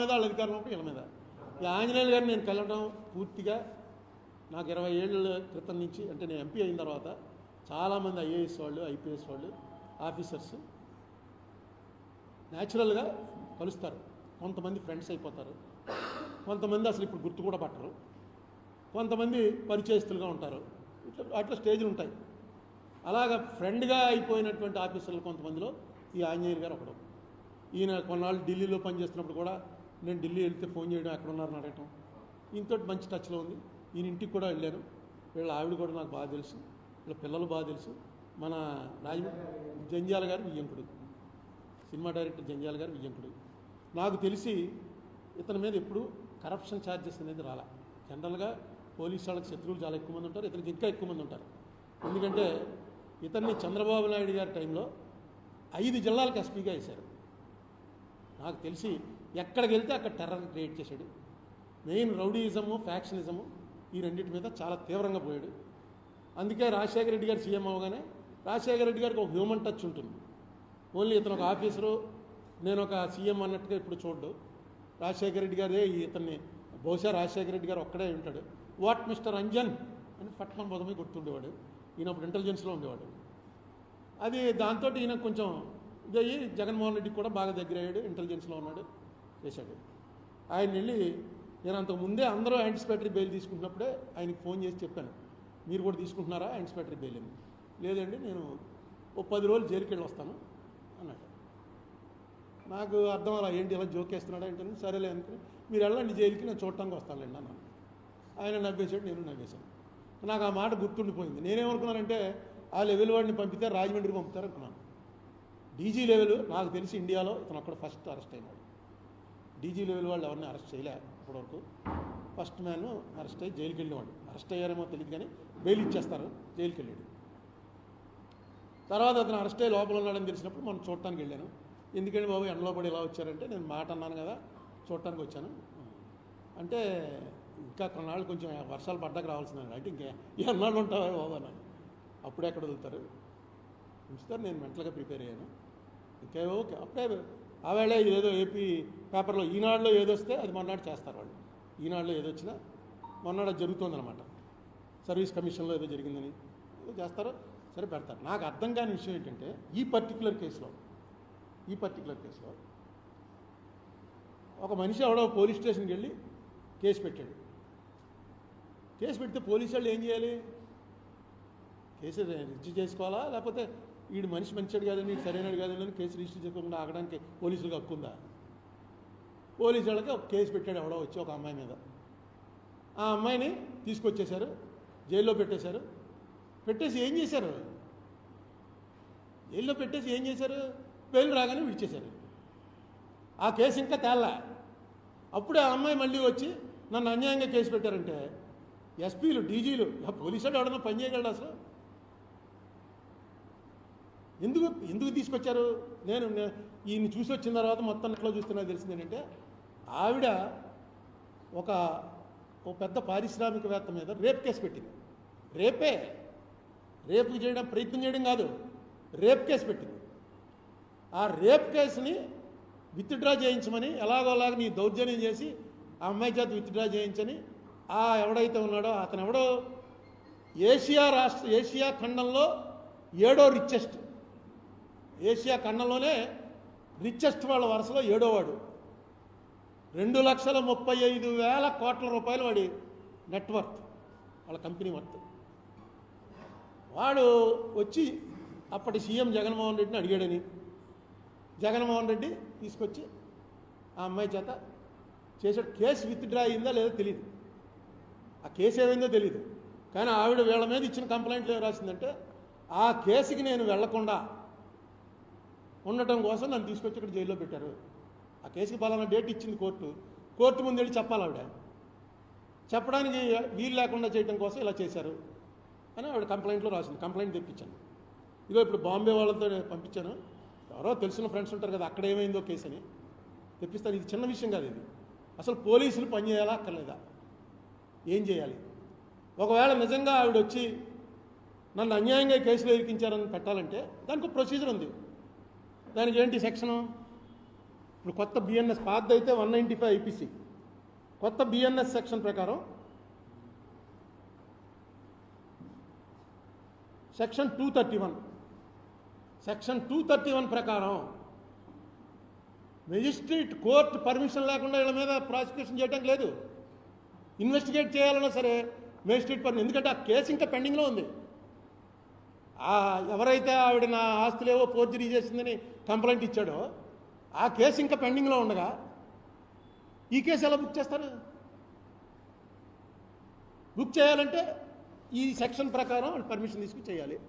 మీద వాళ్ళ అధికారం ఉన్నప్పుడు వీళ్ళ మీద. ఈ ఆంజనేయులు గారిని నేను కలవడం పూర్తిగా నాకు ఇరవై ఏళ్ళ క్రితం నుంచి అంటే నేను ఎంపీ అయిన తర్వాత చాలామంది ఐఏఎస్ వాళ్ళు ఐపీఎస్ వాళ్ళు ఆఫీసర్స్ న్యాచురల్గా కలుస్తారు. కొంతమంది ఫ్రెండ్స్ అయిపోతారు. కొంతమంది అసలు ఇప్పుడు గుర్తు కూడా పట్టరు. కొంతమంది పరిచయస్తులుగా ఉంటారు. ఇట్లా అట్లా స్టేజ్లు ఉంటాయి. అలాగ ఫ్రెండ్గా అయిపోయినటువంటి ఆఫీసర్లు కొంతమందిలో ఈ ఆంజనేయులు గారు ఒకడు. ఈయన కొన్నాళ్ళు ఢిల్లీలో పనిచేస్తున్నప్పుడు కూడా నేను ఢిల్లీ వెళ్తే ఫోన్ చేయడం ఎక్కడ ఉన్నారని అడగటం. ఈయనతో మంచి టచ్లో ఉంది. ఈయన ఇంటికి కూడా వెళ్ళాను. వీళ్ళ ఆవిడ కూడా నాకు బాగా తెలుసు. వీళ్ళ పిల్లలు బాగా తెలుసు. మన రాజమండ్రి జంజాల గారు వియ్యంకుడు. సినిమా డైరెక్టర్ జంజాల గారు వియ్యంకుడు. నాకు తెలిసి ఇతని మీద ఎప్పుడు కరప్షన్ ఛార్జెస్ అనేది రాలా. జనరల్గా పోలీసు వాళ్ళకి శత్రువులు చాలా ఎక్కువ మంది ఉంటారు. ఇతనికి ఇంకా ఎక్కువ మంది ఉంటారు. ఎందుకంటే ఇతన్ని చంద్రబాబు నాయుడు గారి టైంలో ఐదు జిల్లాలకు ఎస్పీగా వేశారు. నాకు తెలిసి ఎక్కడికి వెళ్తే అక్కడ టెర్రర్ క్రియేట్ చేశాడు. మెయిన్ రౌడీయిజము ఫ్యాక్షనిజము ఈ రెండింటి మీద చాలా తీవ్రంగా పోయాడు. అందుకే రాజశేఖర రెడ్డి గారు సీఎం అవగానే రాజశేఖర రెడ్డి గారికి ఒక హ్యూమన్ టచ్ ఉంటుంది. ఓన్లీ ఇతను ఒక ఆఫీసరు నేను ఒక సీఎం అన్నట్టుగా ఇప్పుడు చూడ్డు. రాజశేఖర రెడ్డి గారే ఇతన్ని బహుశా రాజశేఖర రెడ్డి గారు ఒక్కడే ఉంటాడు. వాట్ మిస్టర్ అంజన్ అని పట్నం బోధమే గుర్తుండేవాడు ఈయన అప్పుడు ఇంటెలిజెన్స్లో ఉండేవాడు. అది దాంతో ఈయన కొంచెం అయ్యి జగన్మోహన్ రెడ్డికి కూడా బాగా దగ్గర అయ్యాడు ఇంటెలిజెన్స్లో ఉన్నాడు. చేశాడు. ఆయన వెళ్ళి నేను అంతకు ముందే అందరూ యాంటిసిపేటరీ బెయిల్ తీసుకుంటున్నప్పుడే ఆయనకి ఫోన్ చేసి చెప్పాను. మీరు కూడా తీసుకుంటున్నారా? యాంటిసిపేటరీ బెయిల్ అని లేదండి నేను ఓ పది రోజులు జైలుకి వెళ్ళి వస్తాను అన్నాడు. నాకు అర్థం అలా ఏంటి ఇలా జోకేస్తున్నాడా ఏంటని సరేలే అనుకుని మీరు వెళ్ళండి జైలుకి నేను చూడటానికి వస్తానులేండి అన్నాను. ఆయన నవ్వేశాడు నేను నవ్వేశాను. నాకు ఆ మాట గుర్తుండిపోయింది. నేనేమనుకున్నానంటే ఆ లెవెల్ వాడిని పంపితే రాజమండ్రికి పంపుతారు అనుకున్నాను డీజీ లెవెల్ నాకు తెలిసి ఇండియాలో ఇతను అక్కడ ఫస్ట్ అరెస్ట్ అయినాడు. డీజీ లెవెల్ వాళ్ళు ఎవరిని అరెస్ట్ చేయలే ఇప్పటివరకు. ఫస్ట్ మ్యాన్ అరెస్ట్ అయ్యి జైలుకి వెళ్ళేవాడు అరెస్ట్ అయ్యారేమో తెలియదు కానీ బెయిల్ ఇచ్చేస్తారు జైలుకి వెళ్ళాడు. తర్వాత అతను అరెస్ట్ అయ్యి లోపల ఉన్నాడని తెలిసినప్పుడు మనం చూడటానికి వెళ్ళాను. ఎందుకంటే బాబు ఎండలో పడి ఇలా వచ్చారంటే నేను మాట అన్నాను కదా చూడటానికి వచ్చాను. అంటే ఇంకా కొన్నాళ్ళు కొంచెం వర్షాలు పడ్డాక రావాల్సింది అంటే ఇంకా ఎన్నాళ్ళు ఉంటావా బాబు అన్నాను అప్పుడే ఎక్కడ వదులుతారు? ఉంచుతారు నేను మెంటల్గా ప్రిపేర్ అయ్యాను. ఇంకే ఓకే అప్పుడే ఆవేళ ఏదో ఏపీ పేపర్లో ఈనాడులో ఏదొస్తే అది మొన్నటి చేస్తారు వాళ్ళు. ఈనాడులో ఏదొచ్చినా మొన్నటి అది జరుగుతుందన్నమాట. సర్వీస్ కమిషన్లో ఏదో జరిగిందని ఏదో చేస్తారో సరే పెడతారు. నాకు అర్థం కాని విషయం ఏంటంటే ఈ పర్టికులర్ కేసులో ఈ పర్టికులర్ కేసులో ఒక మనిషి ఎవడో పోలీస్ స్టేషన్కి వెళ్ళి కేసు పెట్టాడు. కేసు పెడితే పోలీసు వాళ్ళు ఏం చేయాలి? కేసు రిజిస్టర్ చేసుకోవాలా? లేకపోతే వీడు మనిషి మంచివాడు కాదని వీడు సరైనడు కాదని అని కేసు రిజిస్టర్ చెప్పకుండా ఆగడానికి పోలీసులకు హక్కుందా పోలీసు వాళ్ళకి ఒక కేసు పెట్టాడు ఎవడో వచ్చి ఒక అమ్మాయి మీద. ఆ అమ్మాయిని తీసుకొచ్చేశారు జైల్లో పెట్టేశారు. పెట్టేసి ఏం చేశారు? జైల్లో పెట్టేసి ఏం చేశారు? బెయిల్ రాగానే విడిచేశారు. ఆ కేసు ఇంకా తేల. అప్పుడే ఆ అమ్మాయి మళ్ళీ వచ్చి నన్ను అన్యాయంగా కేసు పెట్టారంటే ఎస్పీలు డీజీలు పోలీసు వాడు ఎవడన్నా పని చేయగలడు అసలు ఎందుకు ఎందుకు తీసుకొచ్చారు? నేను ఈయన్ని ఈయన చూసి వచ్చిన తర్వాత మొత్తం ఎట్లా చూస్తున్నా తెలిసింది ఏంటంటే ఆవిడ ఒక ఒక పెద్ద పారిశ్రామికవేత్త మీద రేప్ కేసు పెట్టింది. రేపే రేపు చేయడం ప్రయత్నం చేయడం కాదు రేప్ కేసు పెట్టింది. ఆ రేప్ కేసుని విత్డ్రా చేయించమని ఎలాగోలాగ నీ దౌర్జన్యం చేసి ఆ అమ్మాయి చేత విత్డ్రా చేయించని ఆ ఎవడైతే ఉన్నాడో అతను ఎవడో ఏషియా రాష్ట్ర ఏషియా ఖండంలో ఏడో రిచెస్ట్ ఏషియా ఖండంలోనే రిచెస్ట్ వాళ్ళ వరుసలో ఏడోవాడు రెండు లక్షల ముప్పై ఐదు వేల కోట్ల రూపాయలు వాడి నెట్వర్త్ వాళ్ళ కంపెనీ వర్త్ వాడు వచ్చి అప్పటి సీఎం జగన్మోహన్ రెడ్డిని అడిగాడని. జగన్మోహన్ రెడ్డి తీసుకొచ్చి ఆ అమ్మాయి చేత చేసాడు కేసు విత్డ్రా అయిందా లేదో తెలియదు ఆ కేసు ఏమైందో తెలియదు కానీ ఆవిడ వీళ్ళ మీద ఇచ్చిన కంప్లైంట్లు ఏం రాసిందంటే ఆ కేసుకి నేను వెళ్ళకుండా ఉండటం కోసం నన్ను తీసుకొచ్చి ఇక్కడ జైల్లో పెట్టారు. ఆ కేసుకి పలానా డేట్ ఇచ్చింది కోర్టు. కోర్టు ముందు వెళ్ళి చెప్పాలి ఆవిడ. చెప్పడానికి వీలు లేకుండా చేయడం కోసం ఇలా చేశారు అని ఆవిడ కంప్లైంట్లో రాసింది. కంప్లైంట్ తెప్పించాను. ఇదిగో ఇప్పుడు బాంబే వాళ్ళతో పంపించాను. ఎవరో తెలిసిన ఫ్రెండ్స్ ఉంటారు కదా అక్కడ ఏమైందో కేసు అని. తెప్పిస్తాను ఇది చిన్న విషయం కాదు ఇది. అసలు పోలీసులు పనిచేయాలా అక్కర్లేదా? ఏం చేయాలి? ఒకవేళ నిజంగా ఆవిడ వచ్చి నన్ను అన్యాయంగా కేసులో ఇరికించారని పెట్టాలంటే దానికి ఒక ప్రొసీజర్ ఉంది. దానికి ఏంటి సెక్షను? ఇప్పుడు కొత్త బిఎన్ఎస్ పాత అయితే వన్ నైంటీ ఫైవ్ ఐపీసీ కొత్త బిఎన్ఎస్ సెక్షన్ ప్రకారం section two thirty one section two thirty one ప్రకారం మెజిస్ట్రేట్ కోర్టు పర్మిషన్ లేకుండా వీళ్ళ మీద ప్రాసిక్యూషన్ చేయడం లేదు. ఇన్వెస్టిగేట్ చేయాలన్నా సరే మెజిస్ట్రేట్ పర్మిషన్ ఎందుకంటే ఆ కేసు ఇంకా పెండింగ్లో ఉంది. ఎవరైతే ఆవిడ నా ఆస్తులేవో ఫోర్జరీ చేసిందని కంప్లైంట్ ఇచ్చాడో ఆ కేసు ఇంకా పెండింగ్లో ఉండగా ఈ కేసు ఎలా బుక్ చేస్తారు? బుక్ చేయాలంటే ఈ సెక్షన్ ప్రకారం పర్మిషన్ తీసుకుని చేయాలి.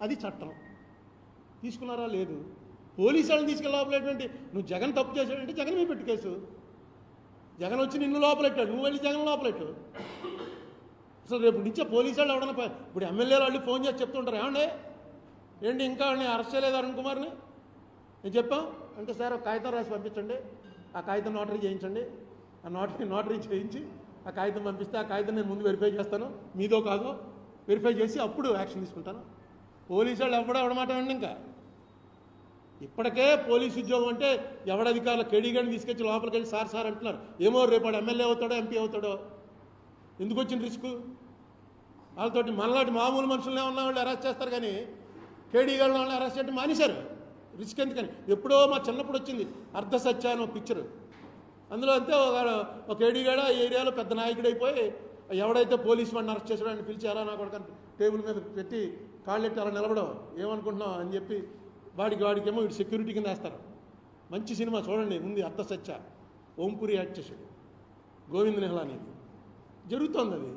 అది చట్టం. తీసుకున్నారా? లేదు. పోలీసు వాళ్ళని తీసుకెళ్ళి నువ్వు జగన్ తప్పు చేశాడంటే జగన్ మీద పెట్టు కేసు. జగన్ వచ్చి నిన్ను లోపలెట్టాడు నువ్వు వెళ్ళి జగన్ లోపలెట్టు అసలు రేపు నుంచే పోలీసు వాళ్ళు ఎవడన్నా ఇప్పుడు ఎమ్మెల్యేలు వాళ్ళు ఫోన్ చేసి చెప్తుంటారు? ఏమండి? ఏంటి ఇంకా నేను అరెస్ట్ చేయలేదు అరుణ్ కుమార్ని? నేను చెప్పాం. అంటే సార్ ఒక కాగితం రాసి పంపించండి. ఆ కాగితం నోటరీ చేయించండి. ఆ నోటరీ నోటరీ చేయించి ఆ కాగితం పంపిస్తే ఆ కాగితం నేను ముందు వెరిఫై చేస్తాను. మీదో కాదో వెరిఫై చేసి అప్పుడు యాక్షన్ తీసుకుంటాను. పోలీసు వాళ్ళు ఎవడో ఎవడమాట అండి ఇంకా. ఇప్పటికే పోలీసు ఉద్యోగం అంటే ఎవడ అధికారులు కేడీగాడిని తీసుకొచ్చి లోపలికి వెళ్ళి సార్ సార్ అంటున్నారు. ఏమో రేపు ఎమ్మెల్యే అవుతాడో ఎంపీ అవుతాడో. ఎందుకు వచ్చిన రిస్క్? వాళ్ళతోటి మనలాంటి మామూలు మనుషులనే ఉన్న వాళ్ళు అరెస్ట్ చేస్తారు కానీ కేడీగాళ్ళ వాళ్ళని అరెస్ట్ చేయడం మానేశారు. రిస్క్ ఎందుకని? ఎప్పుడో మా చిన్నప్పుడు వచ్చింది. అర్ధ సత్య అని ఒక పిక్చర్ అందులో అంతే ఒక ఒక కేడీగాడ ఏరియాలో పెద్ద నాయకుడు అయిపోయి ఎవడైతే పోలీస్ వాడిని అరెస్ట్ చేసాడో అని పిలిచారా నా కొడుకు టేబుల్ మీద పెట్టి కాళ్ళెట్టి అలా నిలబడవు. ఏమనుకుంటున్నావు అని చెప్పి వాడికి వాడికేమో వీడు సెక్యూరిటీ కింద వేస్తారు. మంచి సినిమా చూడండి. ఉంది అర్ధ సత్య. ఓంపురి యాక్ట్ చేశాడు. గోవింద్ అనేది జరుగుతోంది అది.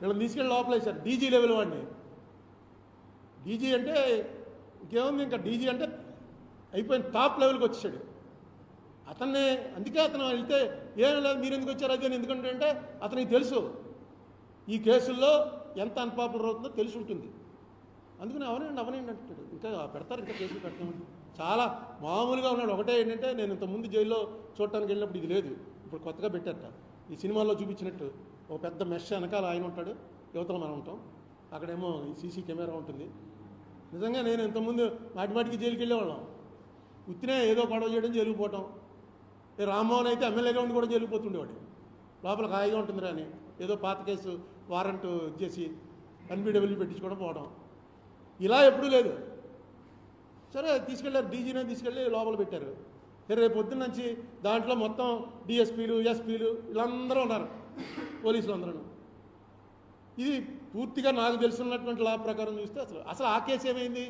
వీళ్ళని తీసుకెళ్ళి లోపలేశారు. డీజీ లెవెల్ వాడిని. డీజీ అంటే ఇంకేముంది? ఇంకా డీజీ అంటే అయిపోయిన టాప్ లెవెల్కి వచ్చేసాడు. అతన్ని అందుకే అతను వెళ్తే ఏం లేదు మీరు ఎందుకు వచ్చారు అది అని ఎందుకంటే అంటే అతనికి తెలుసు. ఈ కేసుల్లో ఎంత అన్పాపులర్ అవుతుందో తెలిసి ఉంటుంది. అందుకని అవనండి అవనండి అంటాడు. ఇంకా పెడతారు ఇంకా కేసులు పెడతామండి చాలా మామూలుగా ఉన్నాడు. ఒకటే ఏంటంటే నేను ఇంతకుముందు జైల్లో చూడటానికి వెళ్ళినప్పుడు ఇది లేదు. ఇప్పుడు కొత్తగా పెట్టారట. ఈ సినిమాలో చూపించినట్టు ఒక పెద్ద మెష్ వెనకాల ఆయన ఉంటాడు యువతలు మనం ఉంటాం. అక్కడేమో సీసీ కెమెరా ఉంటుంది. నిజంగా నేను ఇంతకుముందు మాటిమాటికి జైలుకి వెళ్ళేవాళ్ళం. ఉత్తినే ఏదో గొడవ చేయడం జరిగిపోవటం రామ్మోహన్ అయితే ఎమ్మెల్యేగా ఉండి కూడా జరిగిపోతుండేవాడు లోపల హాయిగా ఉంటుందిరా అని ఏదో పాత కేసు వారెంట్ చేసి ఎన్బిడబ్ల్యూ పెట్టించుకోవడం పోవడం ఇలా ఎప్పుడూ లేదు. సరే తీసుకెళ్ళారు డీజీనే తీసుకెళ్ళి లోపల పెట్టారు. రేపు పొద్దున్న నుంచి దాంట్లో మొత్తం డిఎస్పీలు ఎస్పీలు వీళ్ళందరూ ఉన్నారు. పోలీసులు అందరూ. ఇది పూర్తిగా నాకు తెలుసున్నటువంటి లా ప్రకారం చూస్తే అసలు అసలు ఆ కేసు ఏమైంది?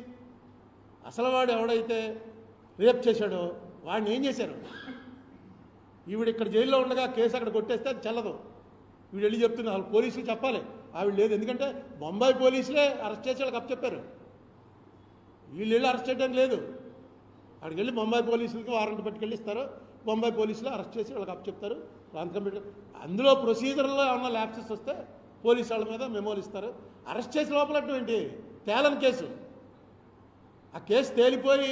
అసలు వాడు ఎవడైతే రేప్ చేశాడో వాడిని ఏం చేశారు? ఈవిడ ఇక్కడ జైల్లో ఉండగా కేసు అక్కడ కొట్టేస్తే అది చెల్లదు. వీడు వెళ్ళి చెప్తున్నారు వాళ్ళు పోలీసులు చెప్పాలి. ఆవిడ లేదు ఎందుకంటే బొంబాయి పోలీసులే అరెస్ట్ చేసి వాళ్ళకి అప్పచెప్పారు. వీళ్ళు వెళ్ళి అరెస్ట్ చేయడానికి లేదు. అక్కడికి వెళ్ళి బొంబాయి పోలీసులకి వారెంట్ పట్టుకెళ్ళి ఇస్తారు బొంబాయి పోలీసులు అరెస్ట్ చేసి వాళ్ళకి అప్పచెప్తారు. సంతకం పెట్టి అందులో ప్రొసీజర్లో ఏమన్నా ల్యాప్సెస్ వస్తే పోలీసు వాళ్ళ మీద మెమోలు ఇస్తారు. అరెస్ట్ చేసి లోపలటువంటి తేలని కేసు. ఆ కేసు తేలిపోయి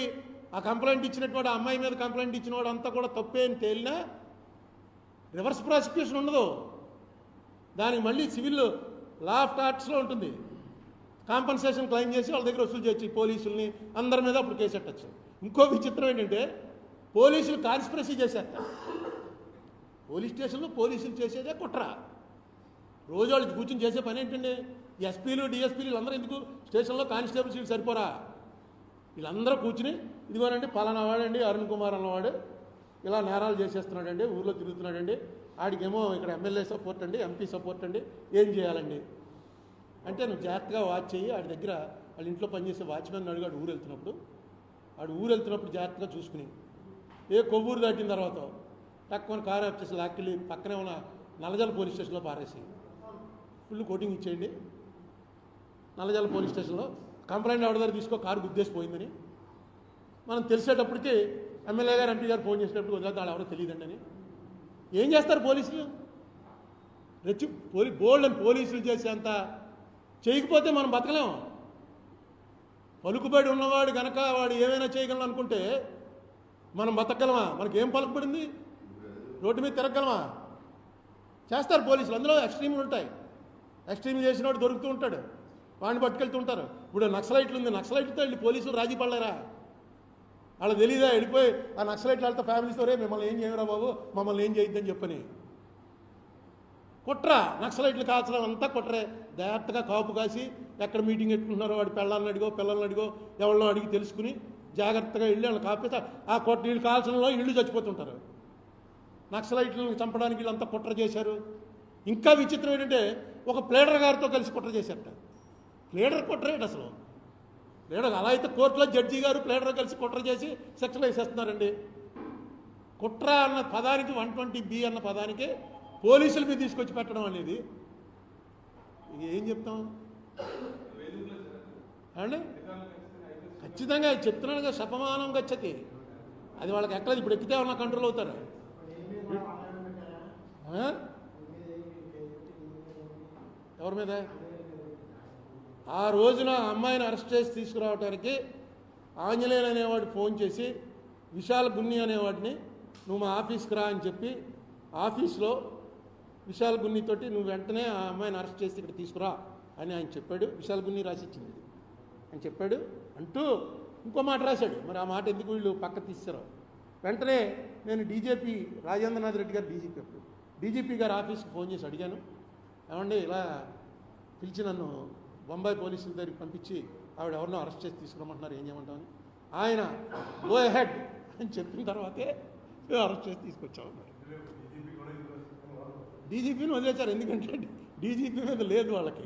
ఆ కంప్లైంట్ ఇచ్చినటువంటి ఆ అమ్మాయి మీద కంప్లైంట్ ఇచ్చినవాడు అంతా కూడా తప్పే అని తేలినా రివర్స్ ప్రాసిక్యూషన్ ఉండదు. దానికి మళ్ళీ సివిల్ లా ఆఫ్ టార్ట్స్లో ఉంటుంది. కాంపన్సేషన్ క్లెయిమ్ చేసి వాళ్ళ దగ్గర వసూలు చేయొచ్చు పోలీసుల్ని అందరి మీద అప్పుడు కేసు పెట్టచ్చు ఇంకో విచిత్రం ఏంటంటే పోలీసులు కాన్స్పిరసీ చేశారు. పోలీస్ స్టేషన్లో పోలీసులు చేసేదే కుట్ర. రోజు వాళ్ళు కూర్చొని చేసే పని ఏంటండి? ఎస్పీలు డిఎస్పీలు వీళ్ళందరూ ఎందుకు స్టేషన్లో కానిస్టేబుల్స్ వీళ్ళు సరిపోరా? వీళ్ళందరూ కూర్చుని ఇదిగోనండి పలానా వాడండి అరుణ్ కుమార్ అన్నవాడు ఇలా నేరాలు చేసేస్తున్నాడండి ఊర్లో తిరుగుతున్నాడండి ఆడికేమో ఇక్కడ ఎమ్మెల్యే సపోర్ట్ అండి ఎంపీ సపోర్ట్ అండి ఏం చేయాలండి? అంటే నువ్వు జాగ్రత్తగా వాచ్ చెయ్యి ఆడి దగ్గర వాళ్ళ ఇంట్లో పనిచేసే వాచ్మెన్ అడిగాడు ఊరు వెళ్తున్నప్పుడు వాడు ఊరు వెళ్తున్నప్పుడు జాగ్రత్తగా చూసుకుని. ఏ కొవ్వూరు దాటిన తర్వాత తక్కువ కారు వచ్చేసి లాక్కెళ్ళి పక్కనే ఉన్న నల్లజల పోలీస్ స్టేషన్లో పారేసి. ఫుల్ కోటింగ్ ఇచ్చేయండి. నల్లజల పోలీస్ స్టేషన్లో కంప్లైంట్ ఎవరి దగ్గర తీసుకో కారు గుద్దేసి పోయిందని. మనం తెలిసేటప్పటికి ఎమ్మెల్యే గారు ఎంపీ గారు ఫోన్ చేసినప్పుడు వదిలేదు వాళ్ళు ఎవరో తెలియదండి అని. ఏం చేస్తారు పోలీసులు? రెచ్చి పోలీ బోల్డ్ అని పోలీసులు చేసేంత చేయకపోతే మనం బతకలేము పలుకుబడి ఉన్నవాడు గనక వాడు ఏమైనా చేయగలను అనుకుంటే మనం బతకగలమా? మనకేం పలుకుబడింది? రోడ్డు మీద తిరగలమా చేస్తారు పోలీసులు. అందులో ఎక్స్ట్రీమ్లు ఉంటాయి. ఎక్స్ట్రీమ్ చేసిన వాడు దొరుకుతూ ఉంటాడు. వాడిని పట్టుకెళ్తూ ఉంటారు. ఇప్పుడు నక్సలైట్లు ఉంది. నక్సలైట్లతో వెళ్ళి పోలీసులు రాజీ పడలేరా? వాళ్ళకి తెలీదా? వెళ్ళిపోయి ఆ నక్సలైట్లు వాళ్ళతో ఫ్యామిలీస్తో రే మిమ్మల్ని ఏం చేయరా బాబు? మమ్మల్ని ఏం చేయొద్దని చెప్పని. కుట్ర. నక్సలైట్లు కాల్చడం అంతా కుట్రే. జాగ్రత్తగా కాపు కాసి ఎక్కడ మీటింగ్ పెట్టుకుంటున్నారో వాడి పిల్లల్ని అడిగో పిల్లల్ని అడిగో ఎవరినో అడిగి తెలుసుకుని జాగ్రత్తగా వెళ్ళి వాళ్ళని కాపేస్తే ఆ కొట్ట వీళ్ళు కాల్చడంలో ఇళ్ళు చచ్చిపోతుంటారు. నక్సలైట్లను చంపడానికి వీళ్ళంతా కుట్ర చేశారు. ఇంకా విచిత్రం ఏంటంటే ఒక ప్లేడర్ గారితో కలిసి కుట్ర చేశారట. ప్లేడర్ కుట్ర ఏంటి అసలు? ప్లేడర్ అలా అయితే కోర్టులో జడ్జి గారు ప్లేడర్ కలిసి కుట్ర చేసి శిక్షలు వేసేస్తున్నారండి. కుట్ర అన్న పదానికి వన్ ట్వంటీ బి అన్న పదానికి పోలీసుల మీద తీసుకొచ్చి పెట్టడం అనేది ఏం చెప్తాం? అండి ఖచ్చితంగా చెప్తున్నానుగా శపమానం గచ్చతి. అది వాళ్ళకి ఎక్కలేదు ఇప్పుడు ఎక్కితే ఉన్న కంట్రోల్ అవుతారు. ఎవరి మీద? ఆ రోజున అమ్మాయిని అరెస్ట్ చేసి తీసుకురావటానికి ఆంజనేయులు అనేవాడు ఫోన్ చేసి విశాల్ గున్ని అనేవాడిని నువ్వు మా ఆఫీస్కి రా అని చెప్పి ఆఫీస్లో విశాల్ గున్నితోటి నువ్వు వెంటనే ఆ అమ్మాయిని అరెస్ట్ చేసి ఇక్కడ తీసుకురా అని ఆయన చెప్పాడు. విశాల్ గున్ని రాసిచ్చింది. అని చెప్పాడు అంటూ ఇంకో మాట రాశాడు. మరి ఆ మాట ఎందుకు వీళ్ళు పక్క తీశారు వెంటనే నేను డీజీపీ రాజేంద్రనాథ్ రెడ్డి గారు డీజీపీ అప్పుడు. డీజీపీ గారు ఆఫీస్కి ఫోన్ చేసి అడిగాను. ఏమండి ఇలా పిలిచి నన్ను బొంబాయి పోలీసుల దగ్గరికి పంపించి ఆవిడ ఎవరినో అరెస్ట్ చేసి తీసుకురమ్మంటున్నారు ఏం చేయమంటామని ఆయన గో హెడ్ అని చెప్పిన తర్వాతే అరెస్ట్ చేసి తీసుకొచ్చామన్నారు మరి డీజీపీని వదిలేశారు. ఎందుకంటే డీజీపీ మీద లేదు వాళ్ళకి.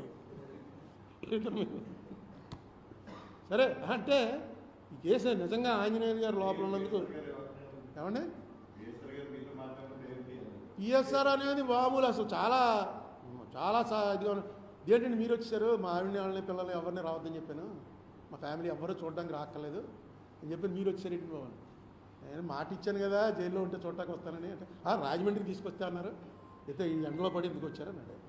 సరే అంటే ఈ కేసు నిజంగా ఆంజనేయులు గారు లోపల ఉన్నందుకు ఏమండి? పిఎస్ఆర్ అనేది మామూలు అసలు చాలా చాలా ఇదిగా ఏంటంటే మీరు వచ్చారు మా ఆవిడ వాళ్ళని పిల్లల్ని ఎవరిని రావద్దని చెప్పాను. మా ఫ్యామిలీ ఎవరు చూడడానికి రాక్కర్లేదు. అని చెప్పి మీరు వచ్చారు ఇంటి బాబు నేను మాట ఇచ్చాను కదా జైల్లో ఉంటే చూడటానికి వస్తానని. అంటే "ఆ, రాజమండ్రికి తీసుకొస్తా అన్నారు. అయితే ఈ ఎండలో పడి ఎందుకు వచ్చారని అడిగారు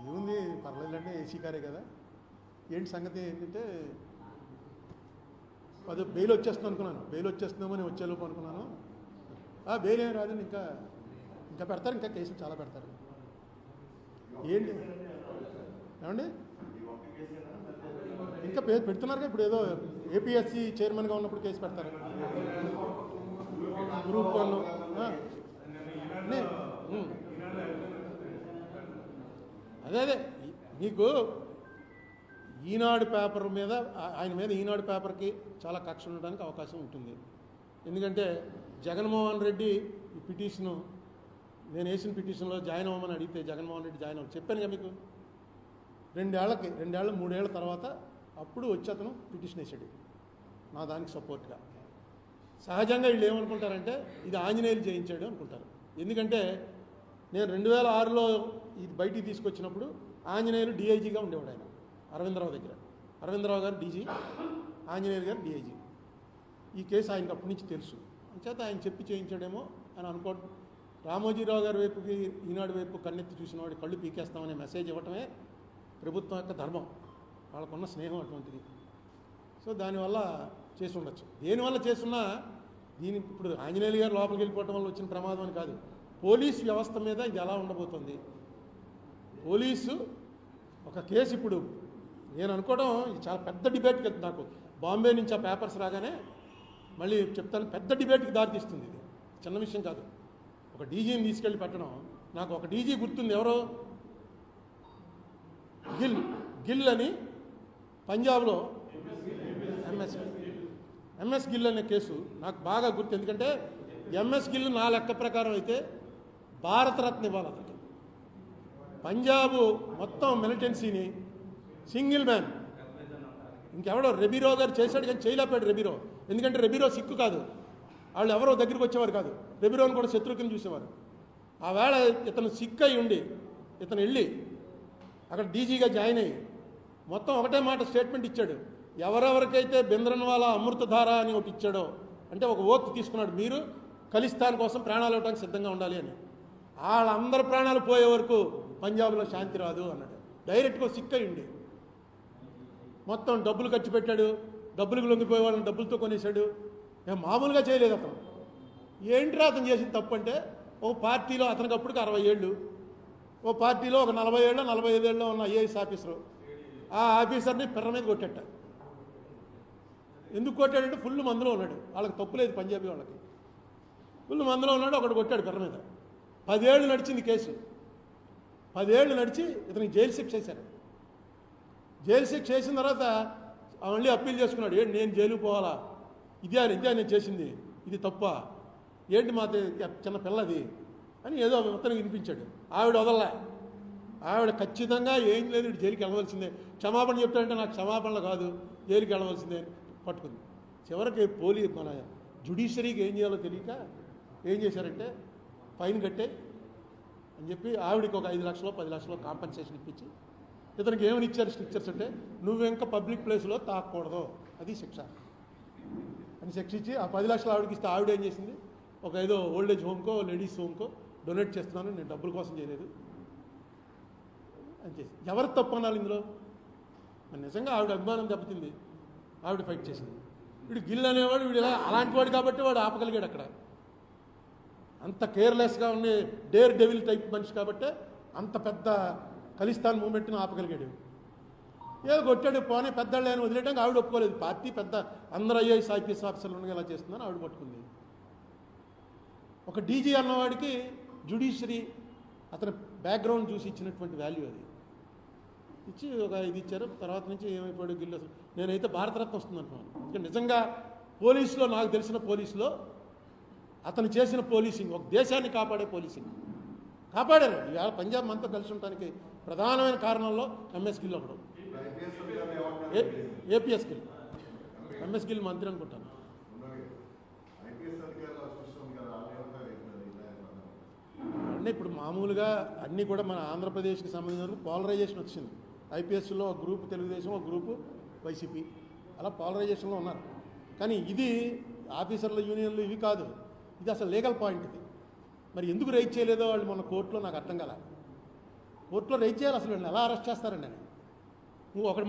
ఏముంది పర్లేదండి ఏసీ కారే కదా. ఏంటి సంగతి ఏంటంటే అదే బెయిల్ వచ్చేస్తుంది అనుకున్నాను. బెయిల్ వచ్చేస్తుందేమో నేను వచ్చేలోపు అనుకున్నాను. ఆ బెయిల్ ఏం రాదండి ఇంకా ఇంకా పెడతారు ఇంకా కేసులు చాలా పెడతారు. ఏంటి? ఏమండి? ఇంకా పెడుతున్నారు పెడుతున్నారుగా ఇప్పుడు ఏదో ఏపీఎస్సి చైర్మన్గా ఉన్నప్పుడు కేసు పెడతారు. గ్రూప్ వన్ అదే అదే. మీకు ఈనాడు పేపర్ మీద ఆయన మీద ఈనాడు పేపర్కి చాలా కక్ష ఉండడానికి అవకాశం ఉంటుంది. ఎందుకంటే జగన్మోహన్ రెడ్డి ఈ పిటిషను నేను వేసిన పిటిషన్లో జాయిన్ అవ్వమని అడిగితే జగన్మోహన్ రెడ్డి జాయిన్ అవ్వ చెప్పాను కదా మీకు? రెండేళ్ళకి రెండేళ్ళు మూడేళ్ళ తర్వాత అప్పుడు వచ్చి అతను పిటిషన్ వేసాడు నా దానికి సపోర్ట్గా. సహజంగా వీళ్ళు ఏమనుకుంటారంటే ఇది ఆంజనేయులు చేయించాడు అనుకుంటారు. ఎందుకంటే నేను రెండు వేల ఆరులో ఇది బయటికి తీసుకొచ్చినప్పుడు ఆంజనేయులు డీఐజీగా ఉండేవాడు ఆయన అరవిందరావు దగ్గర. అరవిందరావు గారు డీజీ ఆంజనేయులు గారు డిఐజీ. ఈ కేసు ఆయనకు అప్పటి నుంచి తెలుసు. అంచేత ఆయన చెప్పి చేయించాడేమో అని అనుకో రామోజీరావు గారి వైపుకి ఈనాడు వైపు కన్నెత్తి చూసిన వాడి కళ్ళు పీకేస్తామనే మెసేజ్ ఇవ్వటమే ప్రభుత్వం యొక్క ధర్మం. వాళ్ళకున్న స్నేహం అటువంటిది. సో దానివల్ల చేసి ఉండొచ్చు. దేనివల్ల చేస్తున్నా దీని ఇప్పుడు ఆంజనేయులు గారు లోపలికి వెళ్ళిపోవటం వల్ల వచ్చిన ప్రమాదం అని కాదు. పోలీస్ వ్యవస్థ మీద ఇది ఎలా ఉండబోతుంది? పోలీసు ఒక కేసు ఇప్పుడు నేను అనుకోవడం ఇది చాలా పెద్ద డిబేట్కి వెళ్తుంది నాకు. బాంబే నుంచి ఆ పేపర్స్ రాగానే మళ్ళీ చెప్తాను పెద్ద డిబేట్కి దారితీస్తుంది ఇది. చిన్న విషయం కాదు. ఒక డీజీని తీసుకెళ్ళి పెట్టడం నాకు ఒక డీజీ గుర్తుంది ఎవరో? గిల్ గిల్ అని పంజాబ్లో ఎంఎస్ ఎంఎస్ గిల్ అనే కేసు నాకు బాగా గుర్తు ఎందుకంటే ఎంఎస్ గిల్ నా లెక్క ప్రకారం అయితే భారతరత్న ఇవ్వాలి అతనికి. పంజాబ్ మొత్తం మిలిటెన్సీని సింగిల్ మ్యాన్ ఇంకెవడో రెబీరో గారు చేశాడు కానీ చేయలేపాడు రెబీరో ఎందుకంటే రెబీరో సిక్కు కాదు. వాళ్ళు ఎవరో దగ్గరికి వచ్చేవారు కాదు. రెబీరోని కూడా శత్రుఘ్ని చూసేవారు. ఆ వేళ ఇతను సిక్ అయి ఉండి ఇతను వెళ్ళి అక్కడ డీజీగా జాయిన్ అయ్యి మొత్తం ఒకటే మాట స్టేట్మెంట్ ఇచ్చాడు. ఎవరెవరికైతే బెంద్రన్వాలా అమృతధార అని ఒకటి ఇచ్చాడో అంటే ఒక ఓత్ తీసుకున్నాడు మీరు కలిస్తాన్ కోసం ప్రాణాలు ఇవ్వడానికి సిద్ధంగా ఉండాలి అని. వాళ్ళందరి ప్రాణాలు పోయే వరకు పంజాబ్లో శాంతి రాదు అన్నాడు. డైరెక్ట్గా సిక్ అయ్యిండి మొత్తం డబ్బులు ఖర్చు పెట్టాడు. డబ్బులకు లొంగిపోయే వాళ్ళని డబ్బులతో కొనేశాడు. నేను మామూలుగా చేయలేదు అతను. ఏంట్రా అతను చేసిన తప్పు అంటే ఓ పార్టీలో అతనికి అప్పటికి అరవై ఏళ్ళు. ఓ పార్టీలో ఒక నలభై ఏళ్ళు నలభై ఐదేళ్ళు ఉన్న ఐఏఎస్ ఆఫీసరు. ఆ ఆఫీసర్ని పిర్ర మీద కొట్టేట. ఎందుకు కొట్టాడంటే ఫుల్ మందులో ఉన్నాడు. వాళ్ళకి తప్పు లేదు పంజాబీ వాళ్ళకి. ఫుల్ మందులో ఉన్నాడు ఒకడు కొట్టాడు పిర్ర మీద. పదేళ్ళు నడిచింది కేసు. పదేళ్ళు నడిచి ఇతనికి జైలు శిక్ష చేశారు. జైలు శిక్ష చేసిన తర్వాత మళ్ళీ అప్పీల్ చేసుకున్నాడు. ఏంటి నేను జైలుకు పోవాలా? ఇదే అని ఇదే నేను చేసింది. ఇది తప్ప. ఏంటి మా చిన్న పిల్లది? అని ఏదో ఇతను వినిపించాడు. ఆవిడ వదలలే. ఆవిడ ఖచ్చితంగా ఏం లేదు ఇటు జైలుకి వెళ్ళవలసిందే. క్షమాపణ చెప్తాడంటే నాకు క్షమాపణలు కాదు. జైలుకి వెళ్ళవలసిందే పట్టుకుంది. చివరికి పోలీ మన జుడిషరీకి ఏం చేయాలో తెలియక ఏం చేశారంటే ఫైన్ కట్టే అని చెప్పి ఆవిడకి ఒక ఐదు లక్షలు పది లక్షలు కాంపన్సేషన్ ఇప్పించి ఇతనికి ఏమని ఇచ్చారు స్ట్రిక్చర్స్ అంటే నువ్వు ఇంకా పబ్లిక్ ప్లేస్లో తాకూడదు. అది శిక్ష. అని శిక్ష ఇచ్చి ఆ పది లక్షలు ఆవిడకి ఇస్తే ఆవిడ ఏం చేసింది? ఒక ఏదో ఓల్డేజ్ హోమ్కో లేడీస్ హోమ్కో డొనేట్ చేస్తున్నాను నేను డబ్బుల కోసం చేయలేదు. అని చేసి ఎవరు తప్పు అనాలి ఇందులో? మరి నిజంగా ఆవిడ అభిమానం దెబ్బతింది. ఆవిడ ఫైట్ చేసింది. వీడు గిల్ అనేవాడు వీడు ఇలా అలాంటి వాడు కాబట్టి వాడు ఆపగలిగాడు అక్కడ. అంత కేర్లెస్గా ఉండే డేర్ డెవిల్ టైప్ మనిషి కాబట్టి అంత పెద్ద ఖలిస్తాన్ మూమెంట్ని ఆపగలిగాడు. ఏదో కొట్టాడు పోనీ పెద్దళ్ళు ఆయన వదిలేయడానికి ఆవిడ ఒప్పుకోలేదు. పార్టీ పెద్ద అందరు ఐఏఎస్ ఐపీఎస్ ఆఫీసర్లు ఉండగా ఇలా చేస్తుందని ఆవిడ పట్టుకుంది. ఒక డీజీ అన్నవాడికి జుడిషియరీ అతని బ్యాక్గ్రౌండ్ చూసి ఇచ్చినటువంటి వాల్యూ అది. ఇచ్చి ఒక ఇది ఇచ్చారు తర్వాత నుంచి ఏమైపోయాడు గిల్లు అసలు. నేనైతే భారతరత్న వస్తుంది అనుకున్నాను నిజంగా పోలీసులో నాకు తెలిసిన పోలీసులో అతను చేసిన పోలీసింగ్ ఒక దేశాన్ని కాపాడే పోలీసింగ్. కాపాడారు. ఇవాళ పంజాబ్ అంతా కలిసి ఉండటానికి ప్రధానమైన కారణంలో ఎంఎస్ గిల్ ఒకడు. ఏపీఎస్ గిల్ ఎంఎస్ గిల్ మంత్రి అనుకుంటాను. అంటే ఇప్పుడు మామూలుగా అన్నీ కూడా మన ఆంధ్రప్రదేశ్కి సంబంధించిన పోలరైజేషన్ వచ్చింది. ఐపీఎస్లో ఒక గ్రూప్ తెలుగుదేశం ఒక గ్రూపు వైసీపీ అలా పోలరైజేషన్లో ఉన్నారు. కానీ ఇది ఆఫీసర్ల యూనియన్లు ఇవి కాదు. ఇది అసలు లీగల్ పాయింట్ ఇది. మరి ఎందుకు రైట్ చేయలేదో వాళ్ళు మొన్న కోర్టులో నాకు అర్థం కల. కోర్టులో రైట్ చేయాలి అసలు వీళ్ళని ఎలా అరెస్ట్ చేస్తారండి నేను నువ్వు ఒక